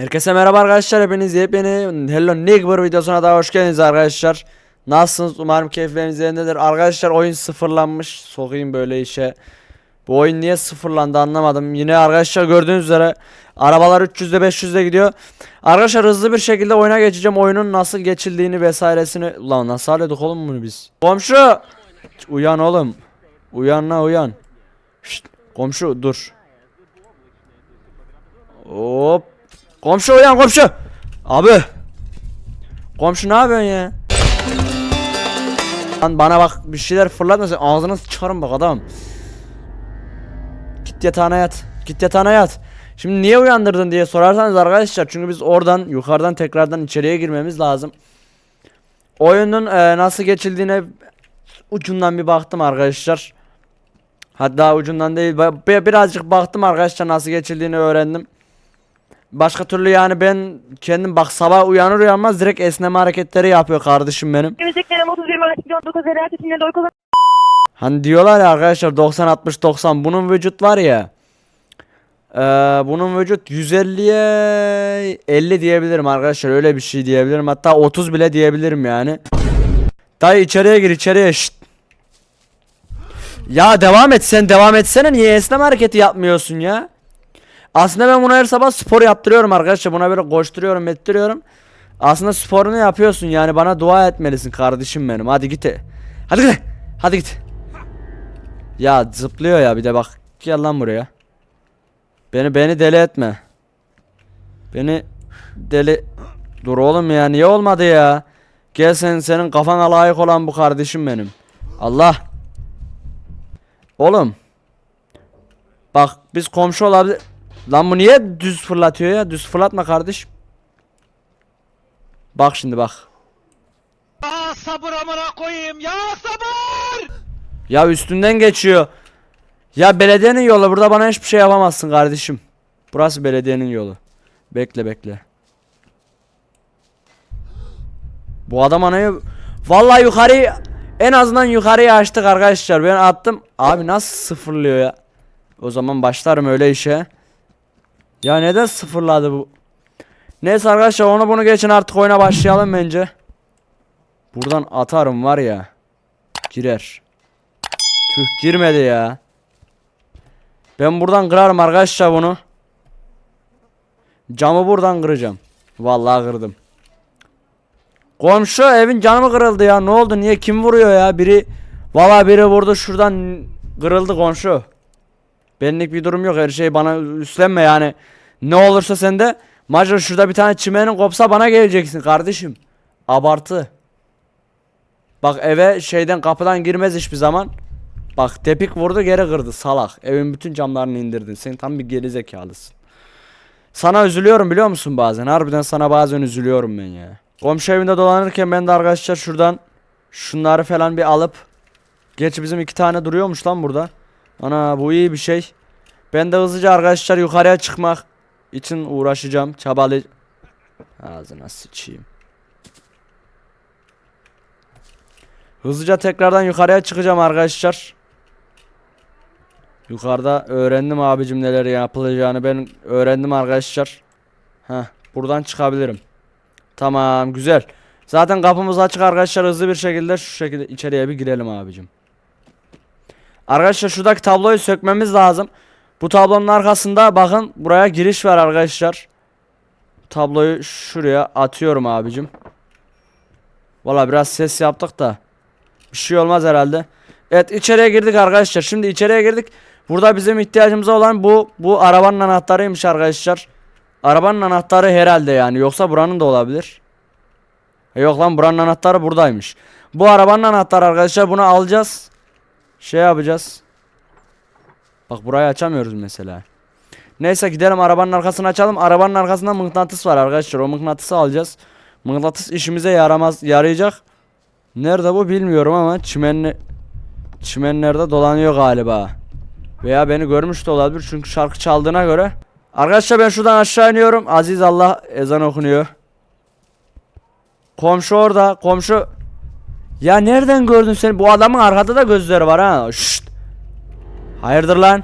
Herkese merhaba arkadaşlar hepiniz yepyeni Hello Neighbor videosuna daha hoş geldiniz arkadaşlar. Nasılsınız? Umarım keyifleriniz yerindedir. Arkadaşlar oyun sıfırlanmış. Sokayım böyle işe. Bu oyun niye sıfırlandı anlamadım. Yine arkadaşlar gördüğünüz üzere Arabalar 300'de 500'de gidiyor. Arkadaşlar hızlı bir şekilde oyuna geçeceğim. Oyunun nasıl geçildiğini vesairesini Ulan nasıl halledik oğlum bunu biz? Komşu! Uyan oğlum. Uyan la uyan. Şşt, Komşu dur Komşu uyan komşu. Abi. Komşu ne yapıyorsun ya? Lan bana bak bir şeyler fırlatmasın ağzını sıçarım bak adam. Git yatağına yat. Git yatağına yat. Şimdi niye uyandırdın diye sorarsanız arkadaşlar çünkü biz oradan yukarıdan tekrardan içeriye girmemiz lazım. Oyunun e, nasıl geçildiğine ucundan bir baktım arkadaşlar. Hatta ucundan değil birazcık baktım arkadaşlar nasıl geçildiğini öğrendim. Başka türlü yani ben kendim bak sabah uyanır uyanmaz direkt esneme hareketleri yapıyor kardeşim benim. Müziklerim 31 Mart 2019 Ziraat içinde doy kullan- Hani diyorlar ya arkadaşlar 90 60 90 bunun vücut var ya. eee, bunun vücut 150'ye 50 diyebilirim arkadaşlar öyle bir şey diyebilirim hatta 30 bile diyebilirim yani. Dayı içeriye gir içeriye şşt. Ya devam et sen devam etsene niye esneme hareketi yapmıyorsun ya? Aslında ben buna her sabah spor yaptırıyorum arkadaşlar buna böyle koşturuyorum ettiriyorum. Aslında sporunu yapıyorsun yani bana dua etmelisin kardeşim benim hadi git. Hadi git. Hadi git. Ya zıplıyor ya bir de bak. Gel lan buraya. Beni beni deli etme. Beni deli Dur oğlum ya niye olmadı ya? Gel sen senin kafana layık olan bu kardeşim benim. Allah. Oğlum. Bak biz komşu olabilir. Lan bu niye düz fırlatıyor ya? Düz fırlatma kardeş. Bak şimdi bak. Ya sabır amına koyayım ya sabır! Ya üstünden geçiyor. Ya belediyenin yolu burada bana hiçbir şey yapamazsın kardeşim. Burası belediyenin yolu. Bekle bekle. Bu adam anayı Vallahi yukarıyı en azından yukarıya açtık arkadaşlar. Ben attım. Abi nasıl sıfırlıyor ya? O zaman başlarım öyle işe. Ya neden sıfırladı bu? Neyse arkadaşlar onu bunu geçin artık oyuna başlayalım bence. Buradan atarım var ya. Girer. Tüh girmedi ya. Ben buradan kırarım arkadaşlar bunu. Camı buradan kıracağım. Vallahi kırdım. Komşu evin camı mı kırıldı ya? Ne oldu? Niye kim vuruyor ya? Biri Vallahi biri vurdu şuradan kırıldı komşu. Benlik bir durum yok. Her şey bana üstlenme yani. Ne olursa sende Major şurada bir tane çimenin kopsa bana geleceksin kardeşim. Abartı. Bak eve şeyden kapıdan girmez hiçbir zaman. Bak tepik vurdu geri kırdı salak. Evin bütün camlarını indirdin. Sen tam bir geri zekalısın. Sana üzülüyorum biliyor musun bazen? Harbiden sana bazen üzülüyorum ben ya. Komşu evinde dolanırken ben de arkadaşlar şuradan şunları falan bir alıp Geç bizim iki tane duruyormuş lan burada. Ana bu iyi bir şey. Ben de hızlıca arkadaşlar yukarıya çıkmak için uğraşacağım. Çabalı Ağzına sıçayım. Hızlıca tekrardan yukarıya çıkacağım arkadaşlar. Yukarıda öğrendim abicim neler yapılacağını ben öğrendim arkadaşlar. Heh, buradan çıkabilirim. Tamam güzel. Zaten kapımız açık arkadaşlar hızlı bir şekilde şu şekilde içeriye bir girelim abicim. Arkadaşlar şuradaki tabloyu sökmemiz lazım. Bu tablonun arkasında bakın buraya giriş var arkadaşlar. Tabloyu şuraya atıyorum abicim. Valla biraz ses yaptık da. Bir şey olmaz herhalde. Evet içeriye girdik arkadaşlar. Şimdi içeriye girdik. Burada bizim ihtiyacımız olan bu bu arabanın anahtarıymış arkadaşlar. Arabanın anahtarı herhalde yani. Yoksa buranın da olabilir. E yok lan buranın anahtarı buradaymış. Bu arabanın anahtarı arkadaşlar. Bunu alacağız. Şey yapacağız. Bak burayı açamıyoruz mesela. Neyse gidelim arabanın arkasını açalım. Arabanın arkasında mıknatıs var arkadaşlar. O mıknatısı alacağız. Mıknatıs işimize yaramaz yarayacak. Nerede bu bilmiyorum ama çimenli çimenlerde dolanıyor galiba. Veya beni görmüş de olabilir çünkü şarkı çaldığına göre. Arkadaşlar ben şuradan aşağı iniyorum. Aziz Allah ezan okunuyor. Komşu orada. Komşu. Ya nereden gördün sen? Bu adamın arkada da gözleri var ha. Şşt. Hayırdır lan?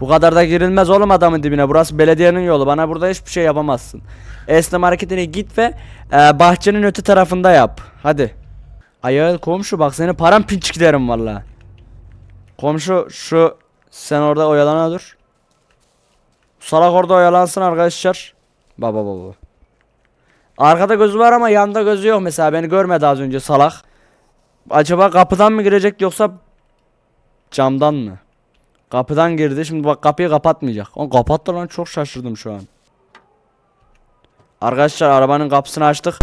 Bu kadar da girilmez oğlum adamın dibine. Burası belediyenin yolu. Bana burada hiçbir şey yapamazsın. Esnem hareketini git ve e, bahçenin öte tarafında yap. Hadi. Ayağı komşu bak seni param pinçik derim valla. Komşu şu sen orada oyalana dur. Salak orada oyalansın arkadaşlar. Baba baba. Arkada gözü var ama yanda gözü yok mesela beni görmedi az önce salak. Acaba kapıdan mı girecek yoksa camdan mı? Kapıdan girdi şimdi bak kapıyı kapatmayacak. O kapattı lan çok şaşırdım şu an. Arkadaşlar arabanın kapısını açtık.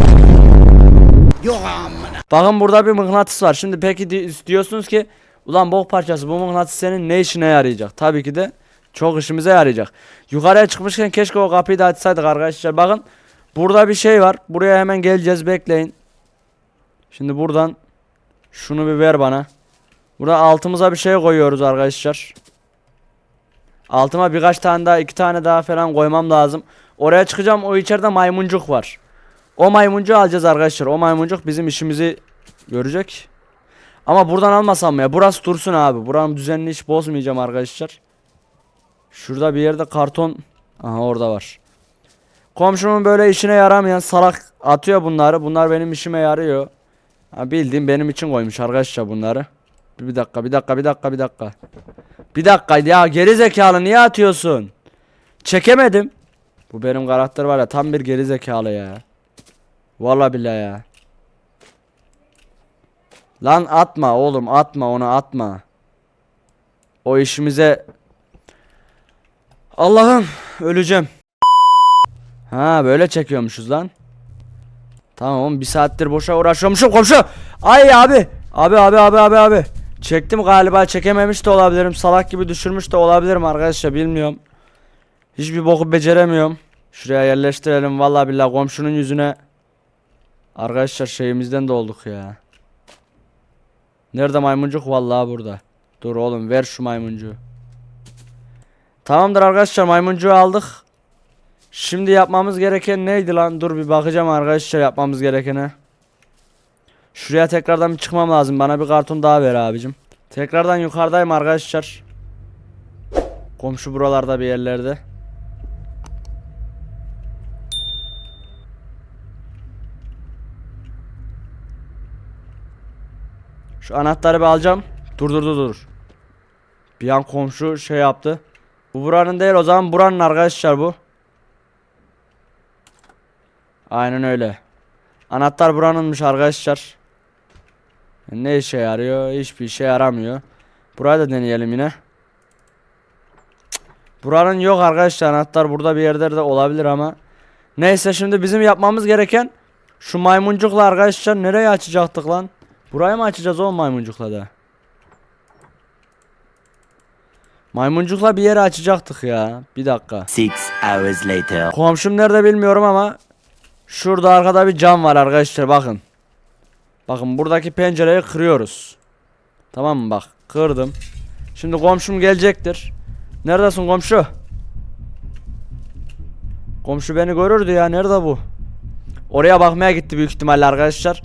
Bakın burada bir mıknatıs var. Şimdi peki di- diyorsunuz ki ulan bok parçası bu mıknatıs senin ne işine yarayacak? Tabii ki de çok işimize yarayacak. Yukarıya çıkmışken keşke o kapıyı da açsaydık arkadaşlar. Bakın burada bir şey var. Buraya hemen geleceğiz bekleyin. Şimdi buradan şunu bir ver bana. Burada altımıza bir şey koyuyoruz arkadaşlar. Altıma birkaç tane daha iki tane daha falan koymam lazım. Oraya çıkacağım o içeride maymuncuk var. O maymuncuğu alacağız arkadaşlar. O maymuncuk bizim işimizi görecek. Ama buradan almasam mı ya? Burası dursun abi. Buranın düzenini hiç bozmayacağım arkadaşlar. Şurada bir yerde karton. Aha orada var. Komşumun böyle işine yaramayan salak atıyor bunları. Bunlar benim işime yarıyor. Ha, bildiğim benim için koymuş arkadaşlar bunları. Bir, bir dakika bir dakika bir dakika bir dakika. Bir dakika ya geri zekalı niye atıyorsun? Çekemedim. Bu benim karakter var ya tam bir geri zekalı ya. Vallahi billahi ya. Lan atma oğlum atma onu atma. O işimize Allah'ım öleceğim. Ha böyle çekiyormuşuz lan. Tamam oğlum bir saattir boşa uğraşıyormuşum komşu. Ay abi. Abi abi abi abi abi. Çektim galiba çekememiş de olabilirim. Salak gibi düşürmüş de olabilirim arkadaşlar bilmiyorum. Hiçbir boku beceremiyorum. Şuraya yerleştirelim vallahi billahi komşunun yüzüne. Arkadaşlar şeyimizden de olduk ya. Nerede maymuncuk? Vallahi burada. Dur oğlum ver şu maymuncuğu. Tamamdır arkadaşlar maymuncuğu aldık. Şimdi yapmamız gereken neydi lan? Dur bir bakacağım arkadaşlar yapmamız gerekene. Şuraya tekrardan bir çıkmam lazım. Bana bir karton daha ver abicim. Tekrardan yukarıdayım arkadaşlar. Komşu buralarda bir yerlerde. Şu anahtarı bir alacağım. Dur dur dur dur. Bir an komşu şey yaptı. Bu buranın değil o zaman buranın arkadaşlar bu. Aynen öyle. Anahtar buranınmış arkadaşlar. Ne işe yarıyor? Hiçbir işe yaramıyor. Burayı da deneyelim yine. Buranın yok arkadaşlar anahtar burada bir yerde de olabilir ama. Neyse şimdi bizim yapmamız gereken şu maymuncukla arkadaşlar nereye açacaktık lan? Burayı mı açacağız o maymuncukla da? Maymuncukla bir yere açacaktık ya. Bir dakika. Six hours later. Komşum nerede bilmiyorum ama şurada arkada bir cam var arkadaşlar bakın. Bakın buradaki pencereyi kırıyoruz. Tamam mı bak kırdım. Şimdi komşum gelecektir. Neredesin komşu? Komşu beni görürdü ya nerede bu? Oraya bakmaya gitti büyük ihtimalle arkadaşlar.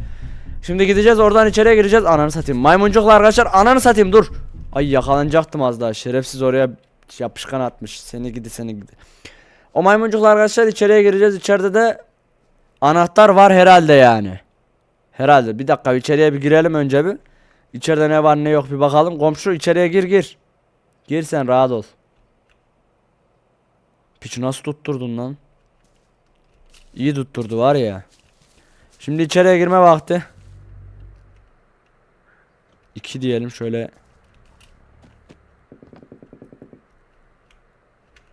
Şimdi gideceğiz oradan içeriye gireceğiz. Ananı satayım. Maymuncukla arkadaşlar ananı satayım dur. Ay yakalanacaktım az daha. Şerefsiz oraya yapışkan atmış. Seni gidi seni gidi. O maymuncukla arkadaşlar içeriye gireceğiz. İçeride de anahtar var herhalde yani. Herhalde. Bir dakika içeriye bir girelim önce bir. İçeride ne var ne yok bir bakalım. Komşu içeriye gir gir. Gir sen rahat ol. Piçi nasıl tutturdun lan? İyi tutturdu var ya. Şimdi içeriye girme vakti. 2 diyelim şöyle.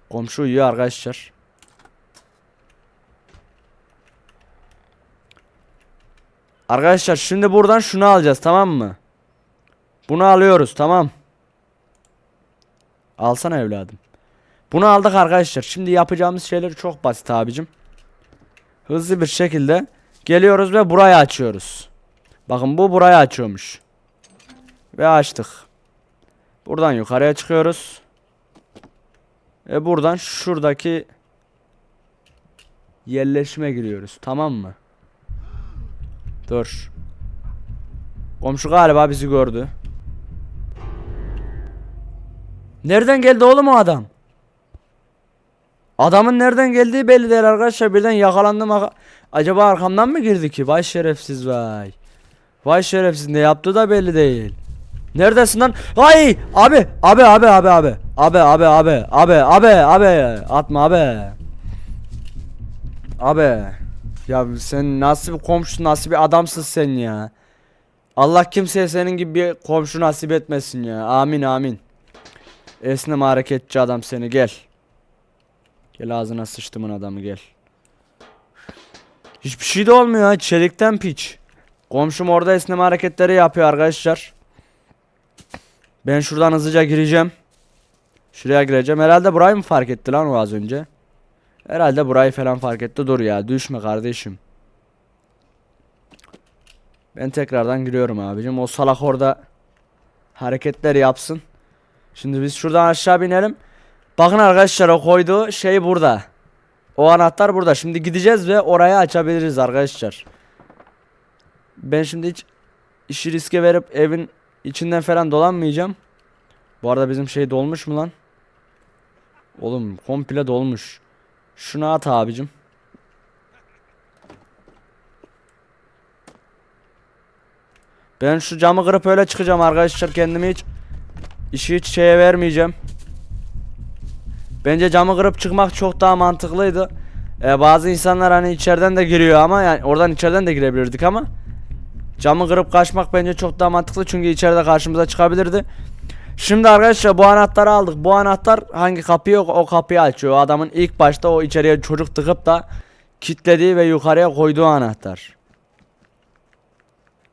Komşu uyuyor arkadaşlar. Arkadaşlar şimdi buradan şunu alacağız tamam mı? Bunu alıyoruz tamam. Alsana evladım. Bunu aldık arkadaşlar. Şimdi yapacağımız şeyler çok basit abicim. Hızlı bir şekilde geliyoruz ve burayı açıyoruz. Bakın bu burayı açıyormuş. Ve açtık. Buradan yukarıya çıkıyoruz. Ve buradan şuradaki yerleşime giriyoruz. Tamam mı? Dur. Komşu galiba bizi gördü. Nereden geldi oğlum o adam? Adamın nereden geldiği belli değil arkadaşlar. Birden yakalandım. aka- Acaba arkamdan mı girdi ki? Vay şerefsiz vay. Vay şerefsiz ne yaptığı da belli değil. Neredesin lan? Ay abi abi abi abi abi. Abi abi abi abi abi abi atma abi. Abi. Ya sen nasıl bir komşu nasıl bir adamsın sen ya. Allah kimseye senin gibi bir komşu nasip etmesin ya. Amin amin. Esnem hareketçi adam seni gel. Gel ağzına sıçtımın adamı gel. Hiçbir şey de olmuyor ha çelikten piç. Komşum orada esneme hareketleri yapıyor arkadaşlar. Ben şuradan hızlıca gireceğim. Şuraya gireceğim. Herhalde burayı mı fark etti lan o az önce? Herhalde burayı falan fark etti. Dur ya düşme kardeşim. Ben tekrardan giriyorum abicim. O salak orada hareketler yapsın. Şimdi biz şuradan aşağı binelim. Bakın arkadaşlar o koyduğu şey burada. O anahtar burada. Şimdi gideceğiz ve orayı açabiliriz arkadaşlar. Ben şimdi hiç işi riske verip evin içinden falan dolanmayacağım. Bu arada bizim şey dolmuş mu lan? Oğlum komple dolmuş. Şunu at abicim. Ben şu camı kırıp öyle çıkacağım arkadaşlar kendimi hiç işi hiç şeye vermeyeceğim. Bence camı kırıp çıkmak çok daha mantıklıydı. Ee, bazı insanlar hani içeriden de giriyor ama yani oradan içeriden de girebilirdik ama camı kırıp kaçmak bence çok daha mantıklı çünkü içeride karşımıza çıkabilirdi. Şimdi arkadaşlar bu anahtarı aldık. Bu anahtar hangi kapıyı o, kapıyı açıyor. Adamın ilk başta o içeriye çocuk tıkıp da kilitlediği ve yukarıya koyduğu anahtar.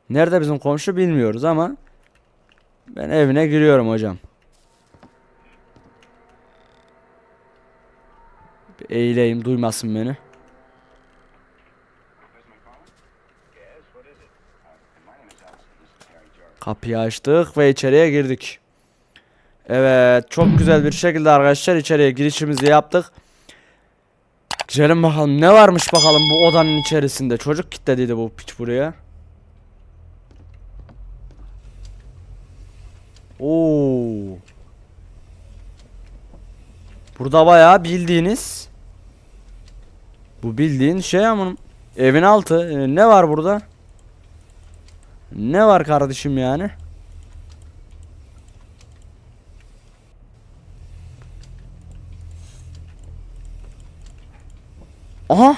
Nerede bizim komşu bilmiyoruz ama ben evine giriyorum hocam. Bir eğileyim duymasın beni. Kapıyı açtık ve içeriye girdik. Evet çok güzel bir şekilde arkadaşlar içeriye girişimizi yaptık. Girelim bakalım ne varmış bakalım bu odanın içerisinde. Çocuk kilitlediydi bu piç buraya. Oo. Burada bayağı bildiğiniz bu bildiğin şey ama evin altı. Ee, ne var burada? Ne var kardeşim yani? Aha!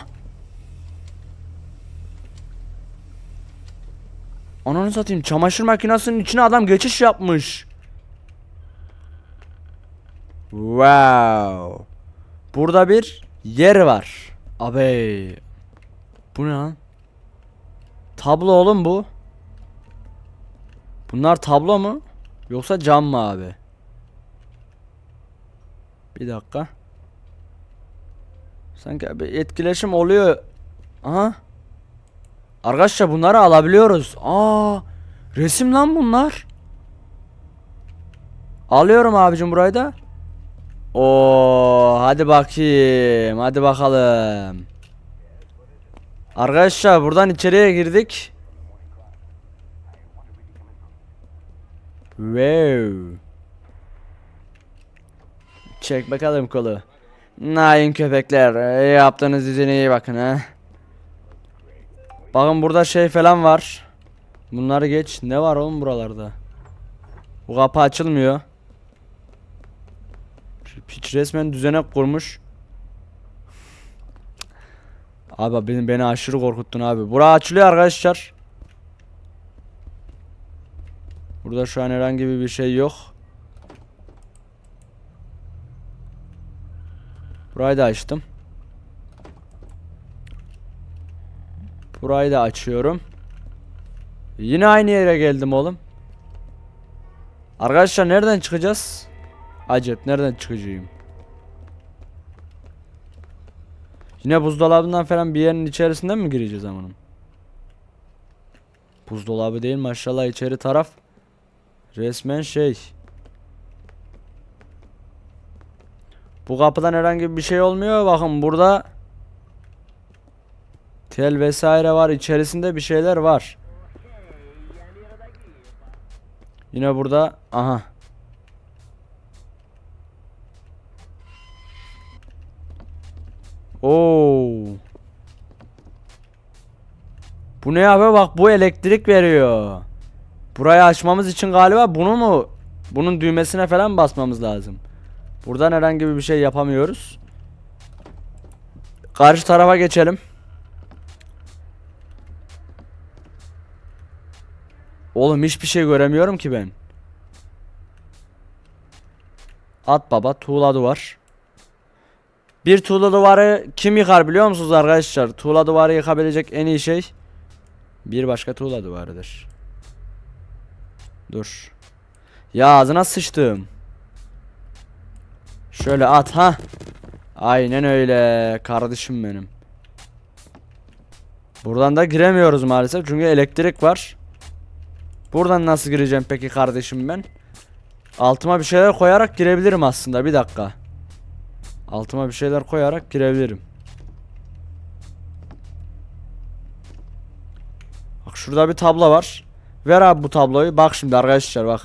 Ananı satayım çamaşır makinesinin içine adam geçiş yapmış. Wow. Burada bir yer var. Abi. Bu ne lan? Tablo oğlum bu. Bunlar tablo mu? Yoksa cam mı abi? Bir dakika. Sanki bir etkileşim oluyor. Aha. Arkadaşlar bunları alabiliyoruz. Aa, resim lan bunlar. Alıyorum abicim burayı da. Oo, hadi bakayım. Hadi bakalım. Arkadaşlar buradan içeriye girdik. Wow. Çek bakalım kolu. Nain köpekler. Yaptığınız izine iyi bakın ha. Bakın burada şey falan var. Bunları geç. Ne var oğlum buralarda? Bu kapı açılmıyor. Piç resmen düzenek kurmuş. Abi beni, beni aşırı korkuttun abi. Bura açılıyor arkadaşlar. Burada şu an herhangi bir şey yok. Burayı da açtım. Burayı da açıyorum. Yine aynı yere geldim oğlum. Arkadaşlar nereden çıkacağız? Acep nereden çıkacağım? Yine buzdolabından falan bir yerin içerisinden mi gireceğiz amanım? Buzdolabı değil maşallah içeri taraf. Resmen şey. Bu kapıdan herhangi bir şey olmuyor. Bakın burada tel vesaire var. İçerisinde bir şeyler var. Yine burada aha. Oo. Bu ne abi bak bu elektrik veriyor. Burayı açmamız için galiba bunu mu bunun düğmesine falan basmamız lazım. Buradan herhangi bir şey yapamıyoruz. Karşı tarafa geçelim. Oğlum hiçbir şey göremiyorum ki ben. At baba tuğla duvar. Bir tuğla duvarı kim yıkar biliyor musunuz arkadaşlar? Tuğla duvarı yıkabilecek en iyi şey bir başka tuğla duvarıdır. Dur. Ya ağzına sıçtım. Şöyle at ha. Aynen öyle kardeşim benim. Buradan da giremiyoruz maalesef çünkü elektrik var. Buradan nasıl gireceğim peki kardeşim ben? Altıma bir şeyler koyarak girebilirim aslında bir dakika. Altıma bir şeyler koyarak girebilirim. Bak şurada bir tablo var. Ver abi bu tabloyu. Bak şimdi arkadaşlar bak.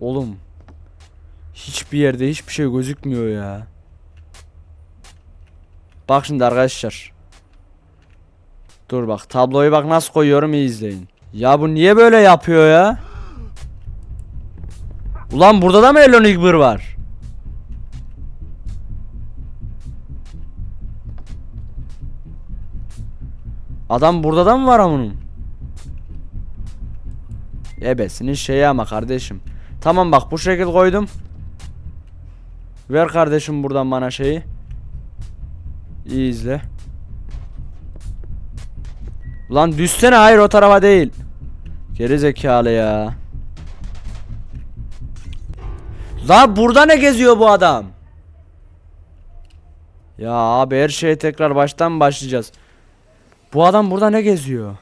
Oğlum. Hiçbir yerde hiçbir şey gözükmüyor ya. Bak şimdi arkadaşlar. Dur bak tabloyu bak nasıl koyuyorum iyi izleyin. Ya bu niye böyle yapıyor ya? Ulan burada da mı Elon Igbir var? Adam burada da mı var amunun? Ebesinin şeyi ama kardeşim. Tamam bak bu şekil koydum. Ver kardeşim buradan bana şeyi. İyi izle. Lan düşsene hayır o tarafa değil. Geri zekalı ya. Lan burada ne geziyor bu adam? Ya abi her şeye tekrar baştan başlayacağız. Bu adam burada ne geziyor?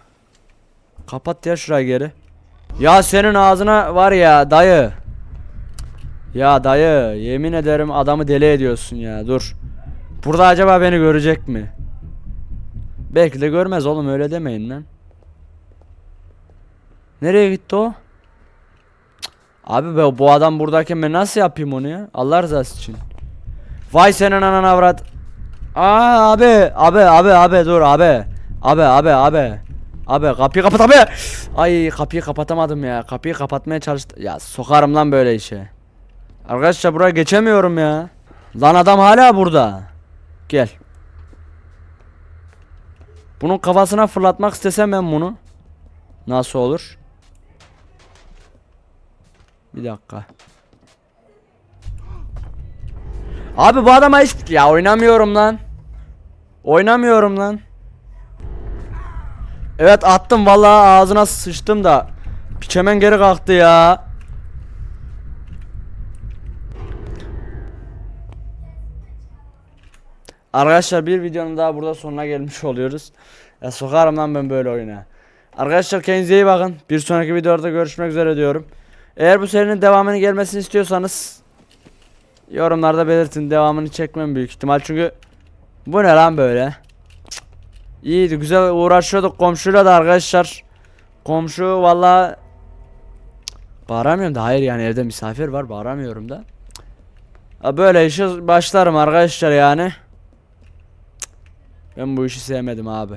Kapat ya şurayı geri. Ya senin ağzına var ya dayı. Ya dayı yemin ederim adamı deli ediyorsun ya dur. Burada acaba beni görecek mi? Belki de görmez oğlum öyle demeyin lan. Nereye gitti o? Cık. Abi be bu adam buradayken ben nasıl yapayım onu ya? Allah rızası için. Vay senin anan avrat. Aa abi abi abi abi dur abi. Abi abi abi. Abi kapıyı kapat abi. Ay kapıyı kapatamadım ya. Kapıyı kapatmaya çalıştım. Ya sokarım lan böyle işe. Arkadaşlar buraya geçemiyorum ya. Lan adam hala burada. Gel. Bunun kafasına fırlatmak istesem ben bunu. Nasıl olur? Bir dakika. Abi bu adama hiç ya oynamıyorum lan. Oynamıyorum lan. Evet attım vallahi ağzına sıçtım da. Piç hemen geri kalktı ya. Arkadaşlar bir videonun daha burada sonuna gelmiş oluyoruz. Ya sokarım lan ben böyle oyuna. Arkadaşlar kendinize iyi bakın. Bir sonraki videoda görüşmek üzere diyorum. Eğer bu serinin devamını gelmesini istiyorsanız yorumlarda belirtin. Devamını çekmem büyük ihtimal çünkü bu ne lan böyle? Cık. İyiydi güzel uğraşıyorduk komşuyla da arkadaşlar. Komşu valla bağıramıyorum da hayır yani evde misafir var bağıramıyorum da. Ha, böyle işe başlarım arkadaşlar yani. Ben bu işi sevmedim abi.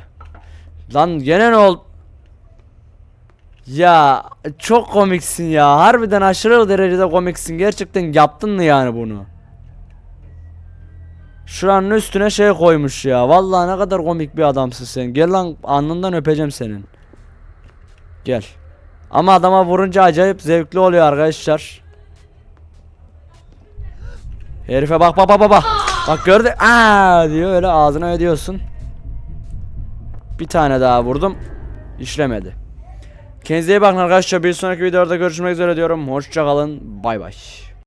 Lan gene ne ol? Ya çok komiksin ya. Harbiden aşırı derecede komiksin. Gerçekten yaptın mı yani bunu? Şuranın üstüne şey koymuş ya. Vallahi ne kadar komik bir adamsın sen. Gel lan alnından öpeceğim senin. Gel. Ama adama vurunca acayip zevkli oluyor arkadaşlar. Herife bak bak bak bak. Bak gördü. Aa diyor öyle ağzına ödüyorsun. Bir tane daha vurdum. İşlemedi. Kendinize iyi bakın arkadaşlar. Bir sonraki videoda görüşmek üzere diyorum. Hoşçakalın. Bay bay.